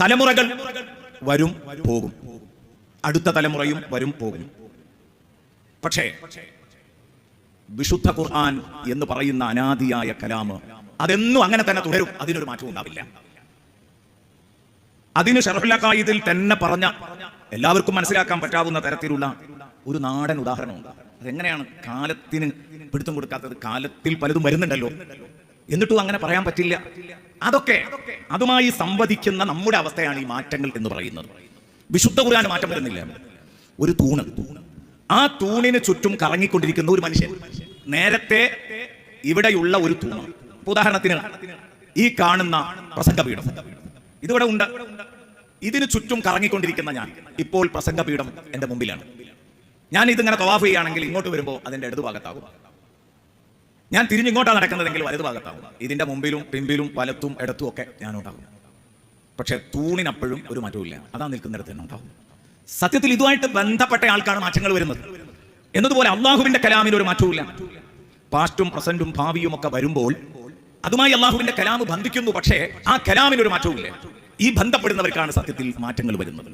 തലമുറകൾ വരും പോകും. അടുത്ത തലമുറയും വരും പോകും. പക്ഷേ വിശുദ്ധ ഖുർആൻ എന്ന് പറയുന്ന അനാദിയായ കലാമ് അതെന്നും അങ്ങനെ തന്നെ തുടരും. അതിനൊരു മാറ്റവും ഉണ്ടാവില്ല. അതിന് ഷറഫുല്ലക്കായിദിൽ തന്നെ പറഞ്ഞ എല്ലാവർക്കും മനസ്സിലാക്കാൻ പറ്റാവുന്ന തരത്തിലുള്ള ഒരു നാടൻ ഉദാഹരണമുണ്ട്. അതെങ്ങനെയാണ് കാലത്തിന് പിടുത്തം കൊടുക്കാത്തത്? കാലത്തിൽ പലതും വരുന്നുണ്ടല്ലോ. എന്നിട്ടും അങ്ങനെ പറയാൻ പറ്റില്ല. അതൊക്കെ അതുമായി സംവദിക്കുന്ന നമ്മുടെ അവസ്ഥയാണ് ഈ മാറ്റങ്ങൾ എന്ന് പറയുന്നത്. വിശുദ്ധ ഖുർആൻ മാറ്റം വരുന്നില്ല. ഒരു തൂണ്. ആ തൂണിന് ചുറ്റും കറങ്ങിക്കൊണ്ടിരിക്കുന്ന ഒരു മനുഷ്യൻ നേരത്തെ ഇവിടെയുള്ള ഒരു തൂണ്. ഉദാഹരണത്തിന് ഈ കാണുന്ന പ്രസംഗപീഠം. ഇതിവിടെ ഉണ്ട്. ഇതിന് ചുറ്റും കറങ്ങിക്കൊണ്ടിരിക്കുന്ന ഞാൻ ഇപ്പോൾ പ്രസംഗപീഠം എന്റെ മുമ്പിലാണ്. ഞാൻ ഇതിങ്ങനെ തവാഫ് ചെയ്യുകയാണെങ്കിൽ ഇങ്ങോട്ട് വരുമ്പോൾ അതിന്റെ ഇടതുഭാഗത്താകും. ഞാൻ തിരിഞ്ഞിങ്ങോട്ടാണ് നടക്കുന്നതെങ്കിൽ വലതുഭാഗത്താകും ഇതിന്റെ മുമ്പിലും പിമ്പിലും വലത്തും ഇടത്തും ഒക്കെ ഞാൻ ഉണ്ടാകും പക്ഷെ തൂണിനപ്പോഴും ഒരു മാറ്റവും അതാ നിൽക്കുന്നിടത്ത് തന്നെ ഉണ്ടാവും. സത്യത്തിൽ ഇതുമായിട്ട് ബന്ധപ്പെട്ട ആൾക്കാണ് മാറ്റങ്ങൾ വരുന്നത്. എന്നതുപോലെ അള്ളാഹുവിന്റെ കലാമിന് ഒരു മാറ്റവുമില്ല. പാസ്റ്റും പ്രസന്റും ഭാവിയും ഒക്കെ വരുമ്പോൾ അതുമായി അള്ളാഹുവിന്റെ കലാമ് ബന്ധിക്കുന്നു. പക്ഷേ ആ കലാമിന് ഒരു മാറ്റവുമില്ല. ഈ ബന്ധപ്പെടുന്നവർക്കാണ് സത്യത്തിൽ മാറ്റങ്ങൾ വരുന്നത്.